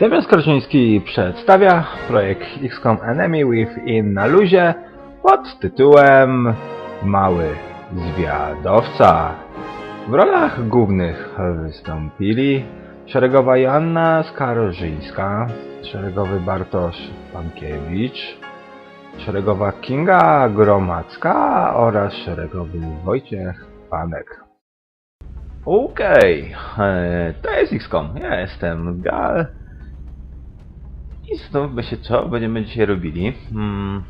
Damian Skarżyński przedstawia projekt XCOM Enemy Within na luzie pod tytułem Mały Zwiadowca. W rolach głównych wystąpili szeregowa Joanna Skarżyńska, szeregowy Bartosz Pankiewicz, szeregowa Kinga Gromacka oraz szeregowy Wojciech Panek. Okej, e, to jest XCOM. Ja jestem Gal. I znów by się co będziemy dzisiaj robili. Hmm.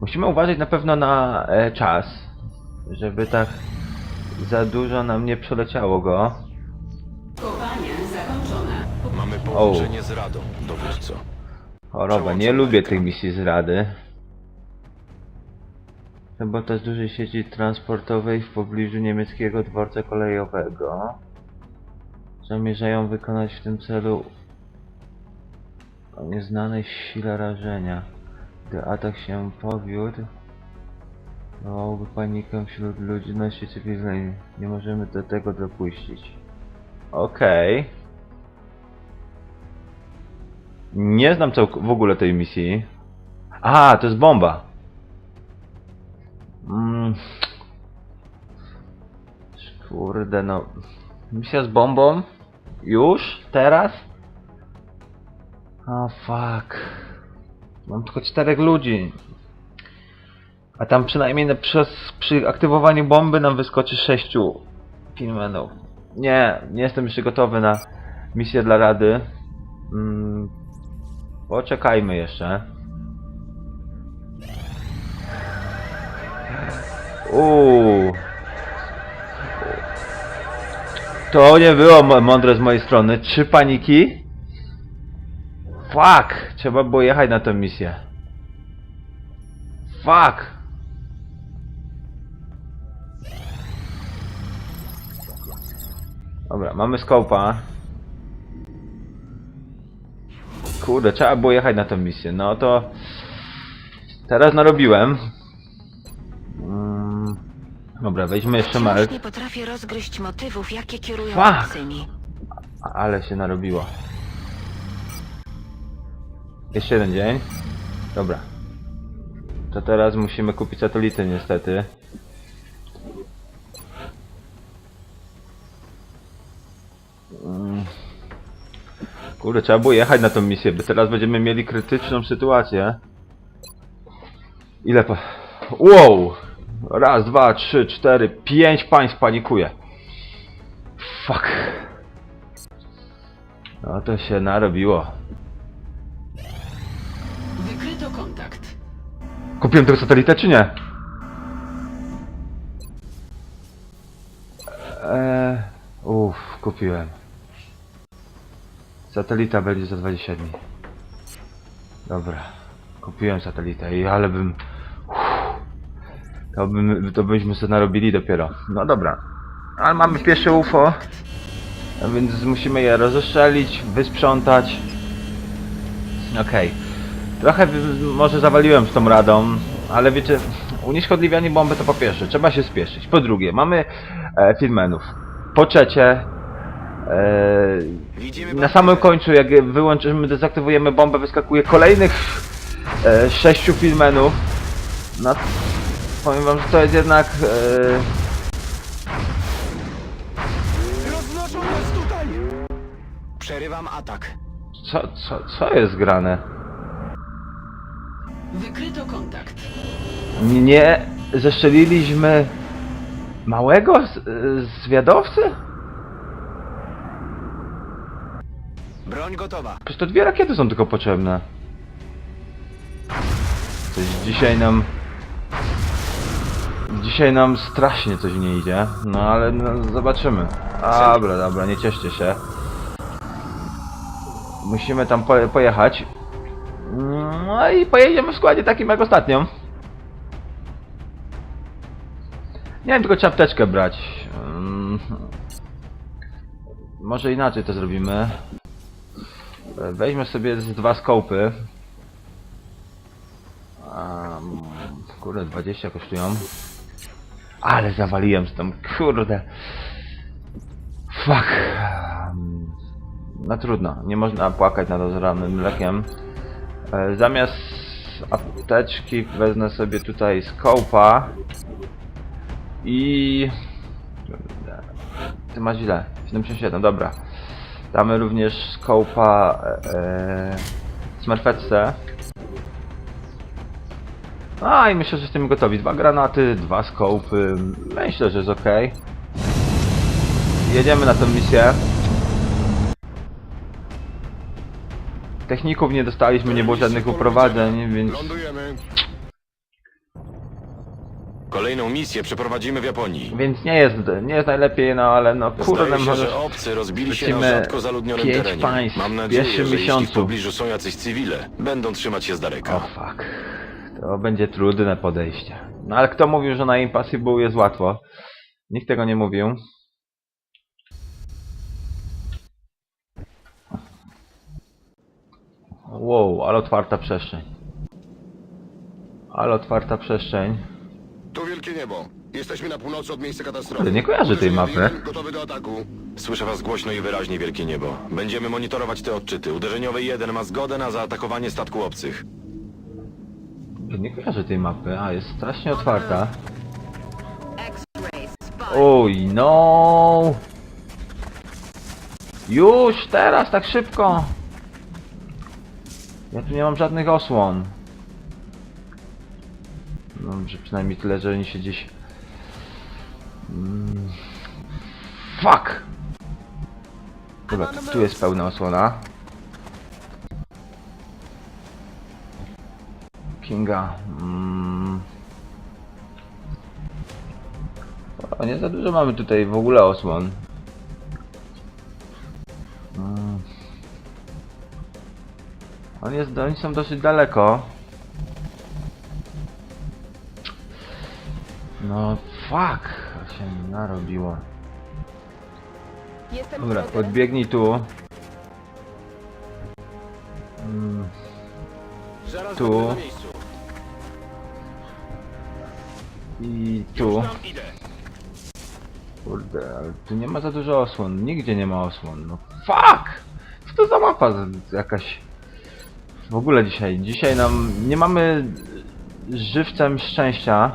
Musimy uważać na pewno na e, czas, żeby tak za dużo nam nie przeleciało go. Kopalnia zakończona. Mamy połączenie z Radą, dowódco. Choroba, nie lubię tych misji z rady. Chyba też dużej sieci transportowej w pobliżu niemieckiego dworca kolejowego. Zamierzają wykonać w tym celu o nieznanej sile rażenia. Gdy atak się powiódł, wywołałby panikę wśród ludności cywilnej. Nie możemy do tego dopuścić. Okej. Nie znam w ogóle tej misji. A, to jest bomba. Mm. Kurde no. Misja z bombą? Już? Teraz? O fuck. Mam tylko czterech ludzi. A tam przynajmniej na, przez, przy aktywowaniu bomby nam wyskoczy sześciu filmenów. Nie, nie jestem jeszcze gotowy na misję dla Rady. Mm, Poczekajmy jeszcze. Uuu. To nie było mądre z mojej strony. Trzy paniki? Fuck! Trzeba było jechać na tę misję. Fuck! Dobra, mamy skopa. Kurde, trzeba było jechać na tę misję. No to... Teraz narobiłem. Mm, Dobra, weźmy jeszcze Wciąż Mark. nie potrafię rozgryźć motywów, jakie kierują Fuck. obcymi. Ale się narobiło. Jeszcze jeden dzień. Dobra. To teraz musimy kupić satelity niestety. Mm. Kurde, trzeba było jechać na tą misję, bo teraz będziemy mieli krytyczną sytuację. Ile pa... Wow! Raz, dwa, trzy, cztery, pięć państw panikuje. Fuck. No to się narobiło. Kupiłem tego satelitę czy nie? Eee, uff, kupiłem. Satelita będzie za 20 dni. Dobra, kupiłem satelitę i ale bym... To, bym, to byśmy sobie narobili dopiero. No dobra, ale mamy pierwsze UFO, więc musimy je rozstrzelić, wysprzątać. Okej. Trochę może zawaliłem z tą radą, ale wiecie, unieszkodliwianie bomby to po pierwsze, trzeba się spieszyć. Po drugie, mamy e, filmenów. Po trzecie, e, Widzimy na samym końcu, jak wyłączymy, dezaktywujemy bombę, wyskakuje kolejnych e, sześciu filmenów. No, powiem wam, że to jest jednak... E, Roznoszą nas tutaj! Przerywam atak. co, co, co jest grane? Wykryto kontakt. Nie zestrzeliliśmy małego z, zwiadowcy? Broń gotowa. Przecież to dwie rakiety są tylko potrzebne. Coś dzisiaj nam... Dzisiaj nam strasznie coś nie idzie. No ale no, zobaczymy. Dobra, dobra, nie cieszcie się. Musimy tam po, pojechać. No i pojedziemy w składzie takim jak ostatnio. Nie wiem, tylko czapteczkę brać. Mm. Może inaczej to zrobimy. Weźmy sobie z dwa skopy. Um, kurde, 20 kosztują. Ale zawaliłem z tym, kurde. Fuck. Um, No trudno, nie można płakać nad rozlanym mlekiem. E, zamiast apteczki wezmę sobie tutaj skopa i... Ty masz źle, 77, dobra. Damy również skopa e, smerfetce. A i myślę, że jesteśmy gotowi. Dwa granaty, dwa skopy. Myślę, że jest ok. Jedziemy na tę misję. Techników nie dostaliśmy, nie było żadnych uprowadzeń, więc Lądujemy. Kolejną misję przeprowadzimy w Japonii. więc nie jest, nie jest najlepiej, no ale no kurde, Zdaje się, może że obcy rozbili się na rzadko zaludnionym pięć terenie. państw Mam w nadzieję, pierwszym że jeśli miesiącu. w pobliżu są jacyś cywile, będą trzymać się z O daleka. fuck. To będzie trudne podejście. No ale kto mówił, że na Impossible jest łatwo? Nikt tego nie mówił. Wow, ale otwarta przestrzeń. Ale otwarta przestrzeń. Tu wielkie niebo. Jesteśmy na północy od miejsca katastrofy. Nie kojarzę tej mapy. jeden, Gotowy do ataku. Słyszę was głośno i wyraźnie, wielkie niebo. Będziemy monitorować te odczyty. Uderzeniowy jeden ma zgodę na zaatakowanie statku obcych. Nie kojarzę tej mapy, a jest strasznie otwarta. Oj, no! Już, teraz, tak szybko! Ja tu nie mam żadnych osłon. No, że przynajmniej tyle, że oni się gdzieś... Mm. Fuck! Dobra, tu jest pełna osłona. Kinga. Mm. O, nie za dużo mamy tutaj w ogóle osłon. On jest, oni są dosyć daleko. No fuck, to się narobiło. Jestem Dobra, w drodze. podbiegnij tu. Mm, Zaraz Tu. będę na miejscu. I tu. Tam idę. Kurde, ale tu nie ma za dużo osłon. Nigdzie nie ma osłon. No fuck! Co to za mapa z- jakaś... W ogóle dzisiaj. Dzisiaj nam... Nie mamy żywcem szczęścia.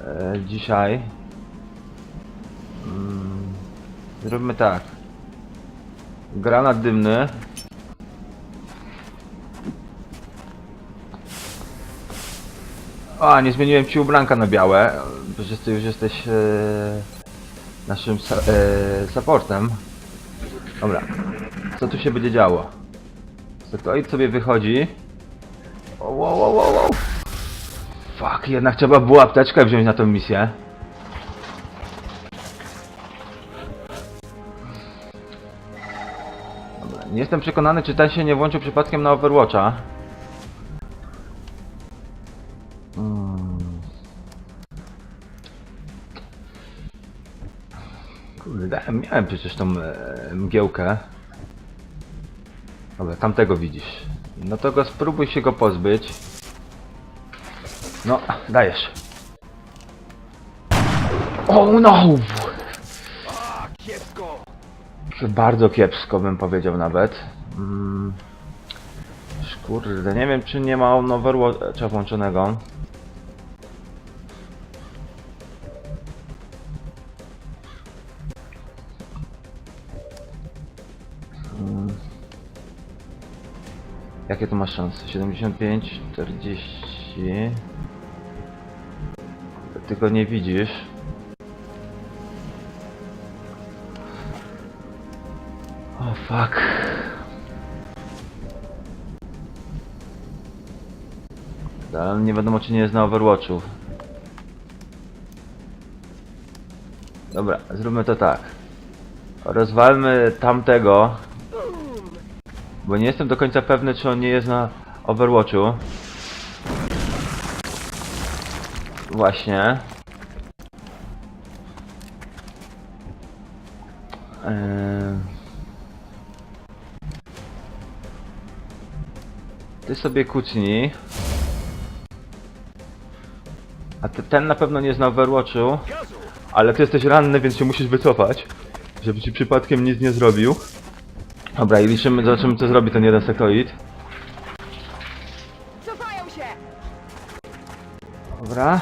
E, dzisiaj. Mm, zróbmy tak. Granat dymny. A, nie zmieniłem ci ubranka na białe, że już jesteś e, naszym e, supportem. Dobra, co tu się będzie działo? Sekoid sobie wychodzi. O, wow. Fuck, jednak trzeba było apteczkę wziąć na tę misję. Dobra, nie jestem przekonany, czy ten się nie włączył przypadkiem na Overwatcha. Mm. Kurde, miałem przecież tą e, mgiełkę. Dobra, tamtego widzisz. No to go spróbuj się go pozbyć. No, dajesz. Oh no! Kiepsko! Bardzo kiepsko bym powiedział nawet. Mm. Kurde, nie wiem czy nie ma on Overwatcha włączonego. Jakie to masz szanse? 75, 40. Ty go nie widzisz. O fuck. Ale nie wiadomo czy nie jest na Overwatchu. Dobra, zróbmy to tak. Rozwalmy tamtego. Bo nie jestem do końca pewny czy on nie jest na Overwatchu. Właśnie. Eee... Ty sobie kucnij. A ty, ten na pewno nie jest na Overwatchu. Ale ty jesteś ranny, więc się musisz wycofać. Żeby ci przypadkiem nic nie zrobił. Dobra, i liczymy, zobaczymy co zrobi ten jeden sektoid. Cofają się! Dobra.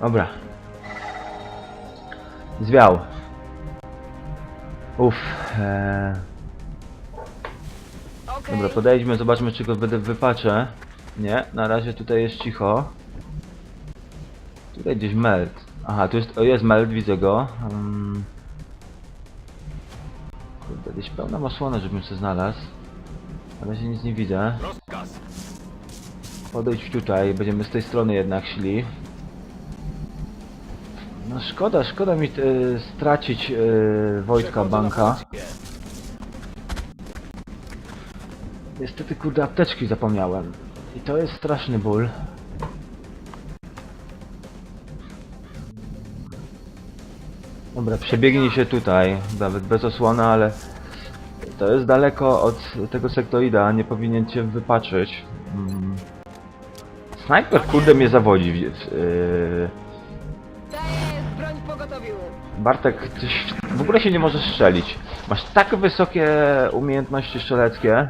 Dobra. Zwiał. Uff. Eee. Okej. Dobra, podejdźmy, zobaczmy czy go będę wypaczę. Nie, na razie tutaj jest cicho. Tutaj gdzieś meld. Aha, tu jest, o jest meld, widzę go. Um, kurde, gdzieś pełna masłona, żebym się znalazł. Na razie nic nie widzę. Rozkaz. Podejdź tutaj, będziemy z tej strony jednak szli. No szkoda, szkoda mi e, stracić e, Wojtka Banka. Niestety kurde apteczki zapomniałem. I to jest straszny ból. Dobra, przebiegnij się tutaj, nawet bez osłona, ale to jest daleko od tego sektoida, nie powinien cię wypaczyć. Mm. Snajper kurde mnie zawodzi. Yy, Daję broń w pogotowiu. Bartek, tyś w ogóle się nie możesz strzelić. Masz tak wysokie umiejętności strzeleckie.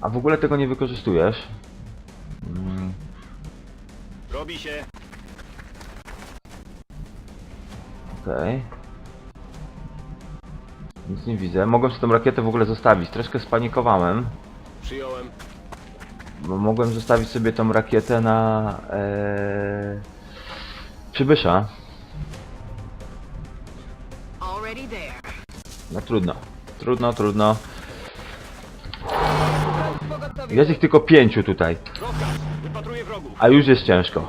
A w ogóle tego nie wykorzystujesz. Mm, Robi się. Okej. Nic nie widzę. Mogłem sobie tą rakietę w ogóle zostawić. Troszkę spanikowałem. Przyjąłem. Bo mogłem zostawić sobie tą rakietę na e, przybysza. No trudno. Trudno, trudno. Jest ich tylko pięciu tutaj. A już jest ciężko.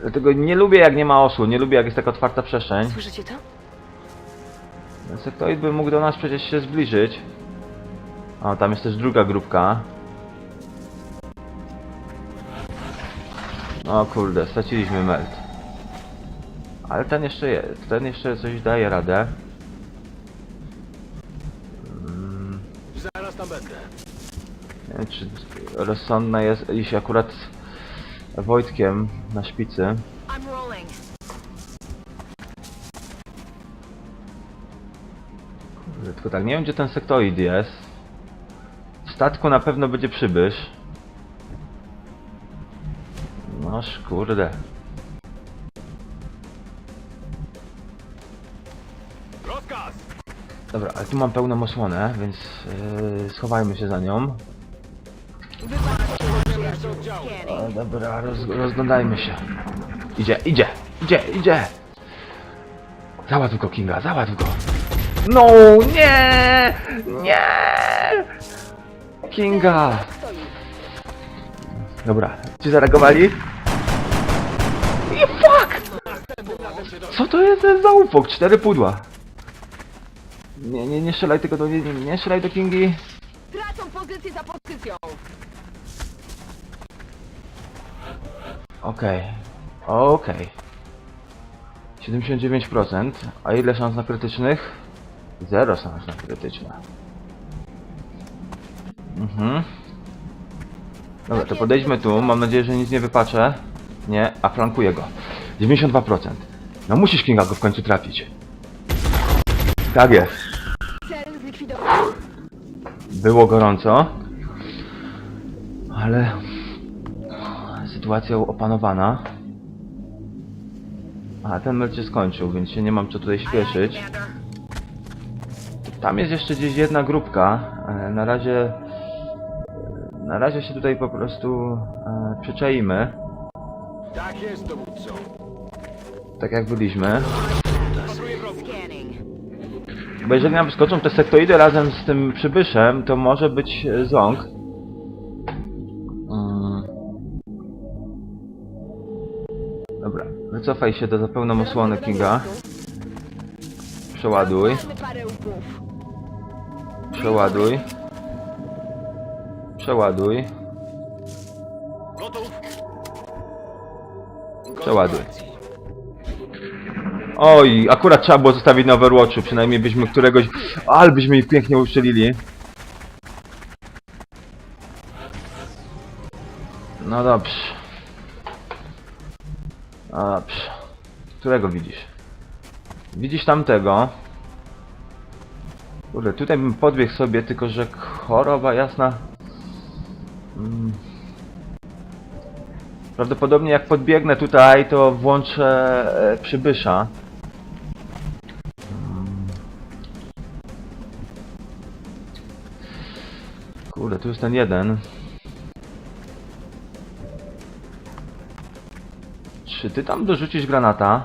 Dlatego nie lubię jak nie ma osłon, nie lubię jak jest taka otwarta przestrzeń. Słyszycie to? Ten sektoid by mógł do nas przecież się zbliżyć. O, tam jest też druga grupka. O kurde, straciliśmy melt. Ale ten jeszcze jest, ten jeszcze coś daje radę. Zaraz tam będę. nie wiem, czy rozsądne jest iść akurat z Wojtkiem na szpicy. Tylko tak, nie wiem gdzie ten sektoid jest. W statku na pewno będzie przybysz. Noż kurde. Dobra, ale tu mam pełną osłonę, więc yy, schowajmy się za nią. O, dobra, roz, rozglądajmy się. Idzie, idzie, idzie, idzie! Załatw go, Kinga, załatw go! No, nie! Nie! Kinga! Dobra, ci zareagowali? I fuck! Co to jest za zaupok? Cztery pudła. Nie, nie, nie strzelaj tylko do, nie, nie, nie strzelaj do Kingi. Tracą pozycję za pozycją. Okej. Okej. 79%. A ile szans na krytycznych? Zero szans na krytyczne. Mhm. Dobra, to podejdźmy tu. Mam nadzieję, że nic nie wypaczę. Nie, a flankuję go. 92%. No musisz Kinga go w końcu trafić. Tak jest. Było gorąco. Ale sytuacja opanowana. A ten mecz się skończył, więc się nie mam co tutaj śpieszyć. Tam jest jeszcze gdzieś jedna grupka. E, Na razie. Na razie się tutaj po prostu e, przyczaimy, Tak jest, dowódco. tak jak byliśmy. Bo jeżeli nam wyskoczą te sektoidy razem z tym przybyszem, to może być e, ząg. Mm. Dobra, wycofaj się do za pełną osłony Kinga. Przeładuj. Przeładuj. Przeładuj. Przeładuj. Oj, akurat trzeba było zostawić na Overwatchu, przynajmniej byśmy któregoś... Ale byśmy ich pięknie uszczelili. No dobrze. A, Dobrze. Którego widzisz? Widzisz tamtego. Kurde, tutaj bym podbiegł sobie, tylko że choroba jasna. Mm. Prawdopodobnie jak podbiegnę tutaj, to włączę e, przybysza. Mm. Kurde, tu jest ten jeden. Czy ty tam dorzucisz granata?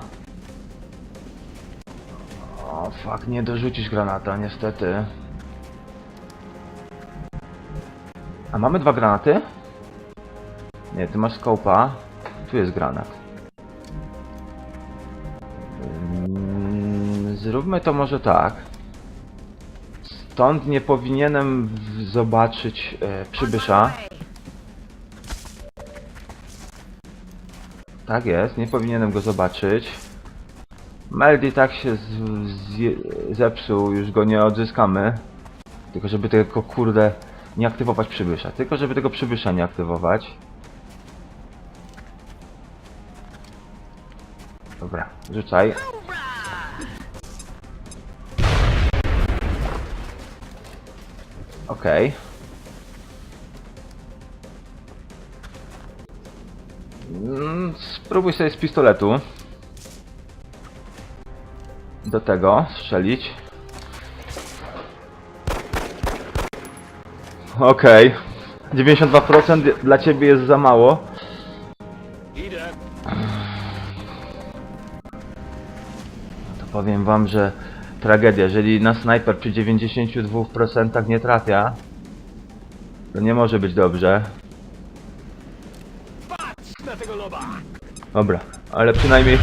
O, fuck, nie dorzucisz granata, niestety. A mamy dwa granaty? Nie, ty masz skopa. Tu jest granat. Mm, Zróbmy to może tak. Stąd nie powinienem zobaczyć e, przybysza. Tak jest, nie powinienem go zobaczyć. Meldy tak się z, zje, zepsuł, już go nie odzyskamy. Tylko żeby tego kurde nie aktywować przybysza. Tylko żeby tego przybysza nie aktywować. Dobra, rzucaj. Okej. Mm, Spróbuj sobie z pistoletu do tego strzelić. Okej. 92% dla ciebie jest za mało. Idę. To powiem wam, że tragedia. Jeżeli na snajper przy 92% nie trafia, to nie może być dobrze. Dobra, ale przynajmniej...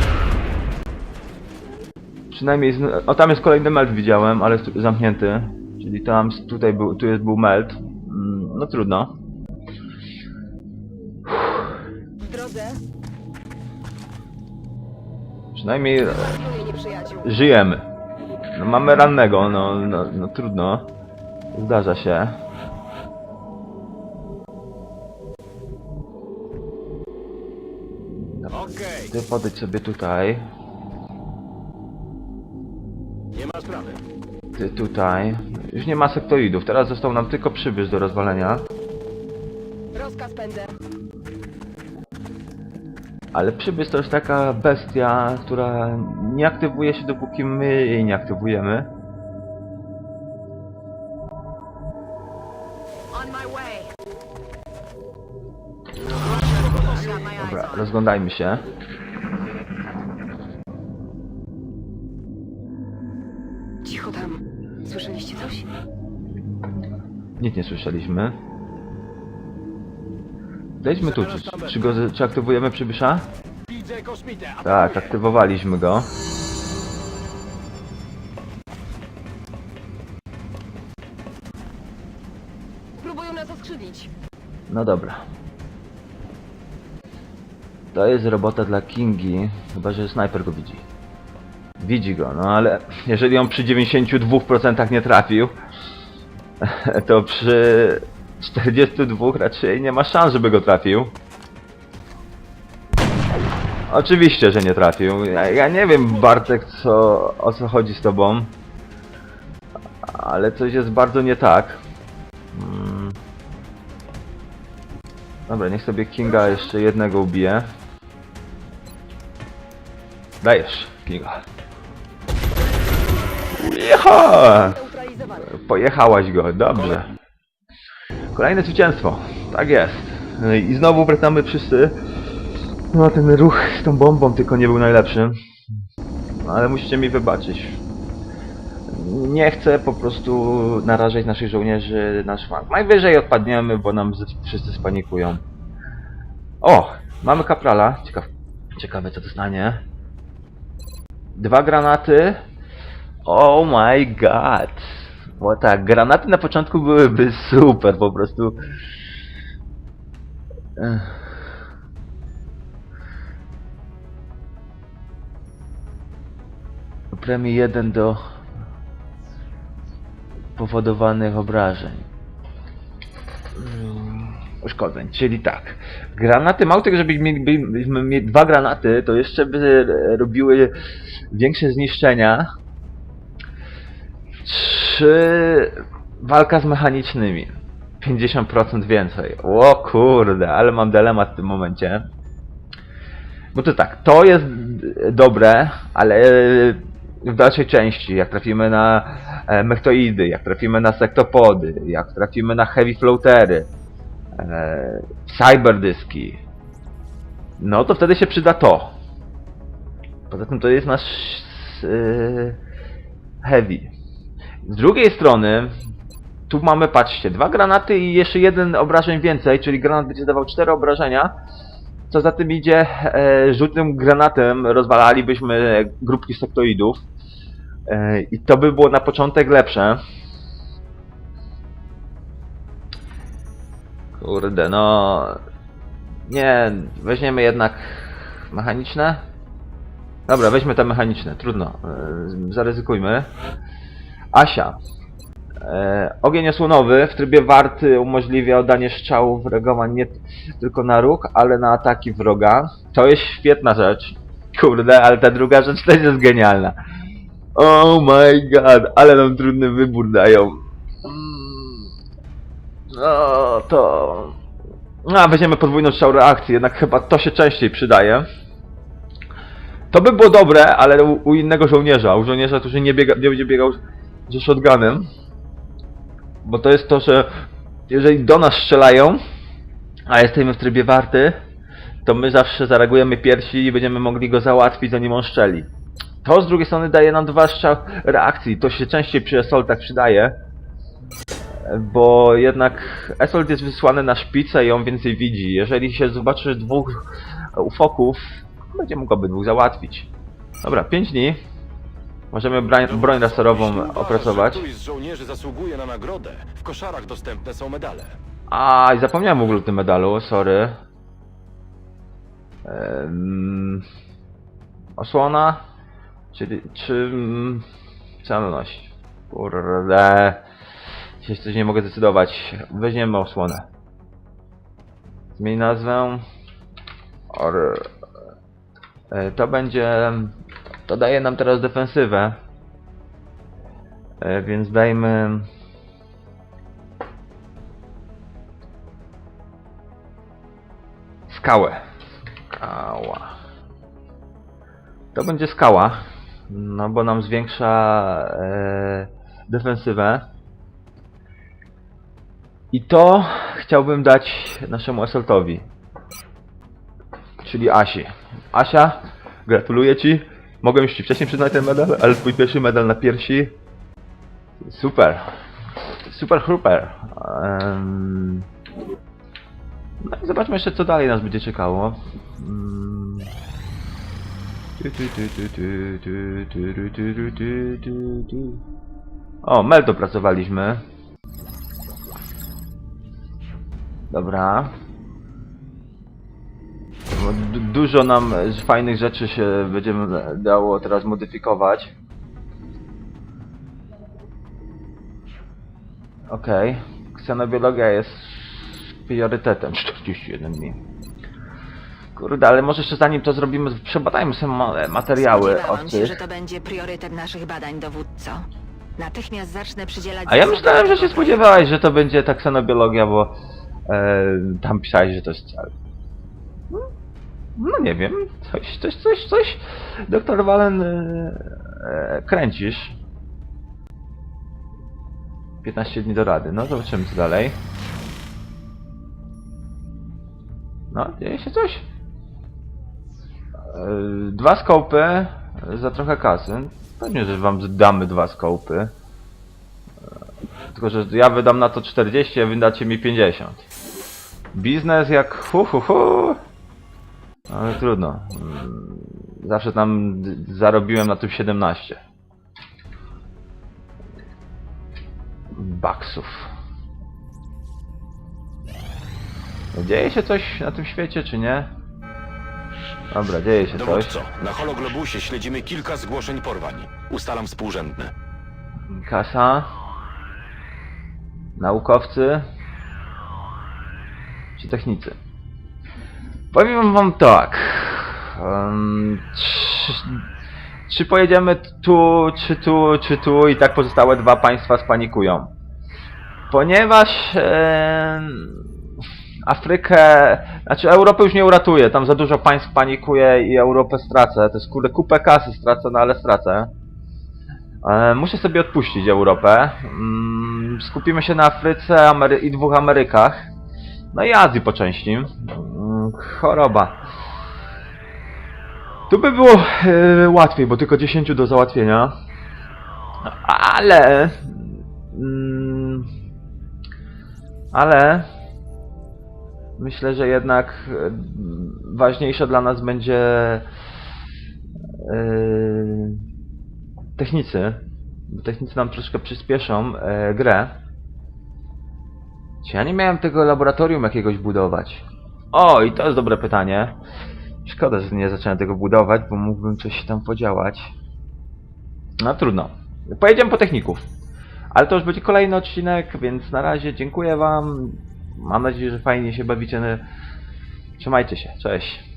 Przynajmniej... zn- O, tam jest kolejny melt widziałem, ale jest zamknięty. Czyli tam, tutaj był, tu jest był melt. Mm, No trudno. W drodze. Przynajmniej e, żyjemy. No, mamy rannego, no, no, no trudno. Zdarza się. Ty podejdź sobie tutaj. Ty tutaj. Już nie ma sektoidów, teraz został nam tylko przybysz do rozwalenia. Rozkaz pędzę. Ale przybysz to jest taka bestia, która nie aktywuje się dopóki my jej nie aktywujemy. Dobra, rozglądajmy się. Cicho tam. Słyszeliście coś? Nic nie słyszeliśmy. Zejdźmy tu, czy, czy, go, czy aktywujemy przybysza? Widzę kosmitę. Tak, aktywowaliśmy go. Próbują nas oskrzydlić. No dobra. To jest robota dla Kingi, chyba że snajper go widzi. Widzi go, no ale jeżeli on przy 92% nie trafił, to przy 42 raczej nie ma szans, żeby go trafił. Oczywiście, że nie trafił. Ja, ja nie wiem, Bartek, co, o co chodzi z tobą. Ale coś jest bardzo nie tak. Mm. Dobra, niech sobie Kinga jeszcze jednego ubije. Dajesz, Kinga. Pojechałaś go, dobrze. Kolejne zwycięstwo. Tak jest. I znowu wracamy wszyscy. No ten ruch z tą bombą tylko nie był najlepszy. Ale musicie mi wybaczyć. Nie chcę po prostu narażać naszych żołnierzy na szwank. Najwyżej odpadniemy, bo nam wszyscy spanikują. O! Mamy kaprala. Ciekaw, ciekawe co dostanie. Dwa granaty. Oh my god. Bo tak, granaty na początku byłyby super, po prostu. Premii 1 do powodowanych obrażeń. Mm. uszkodzeń. Czyli tak, granaty, mało tego, żebyśmy mieli, mieli dwa granaty, to jeszcze by robiły większe zniszczenia. Czy walka z mechanicznymi? 50% więcej. O kurde, ale mam dylemat w tym momencie. Bo to tak, to jest dobre, ale w dalszej części, jak trafimy na e, mechtoidy, jak trafimy na sektopody, jak trafimy na heavy floatery, e, cyberdyski, no to wtedy się przyda to. Poza tym to jest nasz e, heavy. Z drugiej strony, tu mamy, patrzcie, dwa granaty i jeszcze jeden obrażeń więcej, czyli granat będzie dawał cztery obrażenia. Co za tym idzie, e, rzutnym granatem rozwalalibyśmy grupki sektoidów. E, I to by było na początek lepsze. Kurde, no... Nie, weźmiemy jednak mechaniczne. Dobra, weźmy te mechaniczne, trudno. E, zaryzykujmy. Asia. E, ogień osłonowy w trybie warty umożliwia oddanie strzałów reagowań nie tylko na róg, ale na ataki wroga. To jest świetna rzecz. Kurde, ale ta druga rzecz też jest genialna. Oh my god, ale nam trudny wybór dają. Mm. No to... No, weźmiemy podwójną strzał reakcji, jednak chyba to się częściej przydaje. To by było dobre, ale u, u innego żołnierza, u żołnierza, który nie, biega, nie będzie biegał ze shotgunem. Bo to jest to, że jeżeli do nas strzelają, a jesteśmy w trybie warty, to my zawsze zareagujemy pierwsi i będziemy mogli go załatwić zanim on strzeli. To z drugiej strony daje nam dwa strzał reakcji, to się częściej przy Assaultach przydaje. Bo jednak Assault jest wysłany na szpicę i on więcej widzi. Jeżeli się zobaczy dwóch ufoków, będzie mógł obydwóch załatwić. Dobra, 5 dni. Możemy broń, broń laserową opracować. Któryś z żołnierzy zasługuje na nagrodę. W koszarach dostępne są medale. A, i zapomniałem w ogóle o tym medalu, sorry. Ehm, osłona? Czyli, czy... mm, Celność. Kurde. Dzisiaj coś nie mogę zdecydować. Weźmiemy osłonę. Zmień nazwę. Or... E, To będzie... To daje nam teraz defensywę. E, Więc dajmy... Skałę. Skała. To będzie skała. No bo nam zwiększa e, defensywę. I to chciałbym dać naszemu Assaultowi. Czyli Asi. Asia, gratuluję Ci. Mogłem już ci wcześniej przyznać ten medal, ale twój pierwszy medal na piersi... Super. Super hooper. Um... No i zobaczmy jeszcze co dalej nas będzie czekało. Um... O, mel dopracowaliśmy. Dobra. Du- Dużo nam fajnych rzeczy się będzie dało teraz modyfikować. Okej. Ksenobiologia jest priorytetem 41 dni. Kurde, ale może jeszcze zanim to zrobimy, przebadajmy sobie ma materiały o Spodziewałam się, że to będzie priorytet naszych badań, dowódco. Natychmiast zacznę przydzielać... A ja myślałem, że się spodziewałeś, że to będzie taksenobiologia, bo e, tam pisałeś, że to jest cel. No, nie wiem, coś, coś, coś, coś. Doktor Walen e, e, kręcisz. 15 dni do rady. No zobaczymy co dalej. No, dzieje się coś. E, Dwa skopy za trochę kasy. Pewnie, że wam damy dwa skopy. Tylko, że ja wydam na to 40, a wy dacie mi 50. Biznes jak hu hu hu. Ale trudno. Zawsze tam zarobiłem na tym 17. Baksów. Dzieje się coś na tym świecie, czy nie? Dobra, dzieje się coś. Dowódco, na hologlobusie śledzimy kilka zgłoszeń porwań. Ustalam współrzędne. Kasa. Naukowcy. czy technicy. Powiem wam tak. em, czy, czy pojedziemy tu, czy tu, czy tu i tak pozostałe dwa państwa spanikują. Ponieważ em, Afrykę, znaczy Europę już nie uratuje, tam za dużo państw panikuje i Europę stracę. To jest kurde kupę kasy stracę, no ale stracę. E, muszę sobie odpuścić Europę. Mm, skupimy się na Afryce Amery i dwóch Amerykach. No i Azji po części. Choroba. Tu by było e, łatwiej, bo tylko 10 do załatwienia. Ale... Mm, ale... Myślę, że jednak e, ważniejsze dla nas będzie e, technicy. Technicy nam troszkę przyspieszą e, grę. Czy ja nie miałem tego laboratorium jakiegoś budować? O, i to jest dobre pytanie. Szkoda, że nie zacząłem tego budować, bo mógłbym coś tam podziałać. No trudno. Pojedziemy po techników. Ale to już będzie kolejny odcinek, więc na razie dziękuję wam. Mam nadzieję, że fajnie się bawicie. Trzymajcie się. Cześć.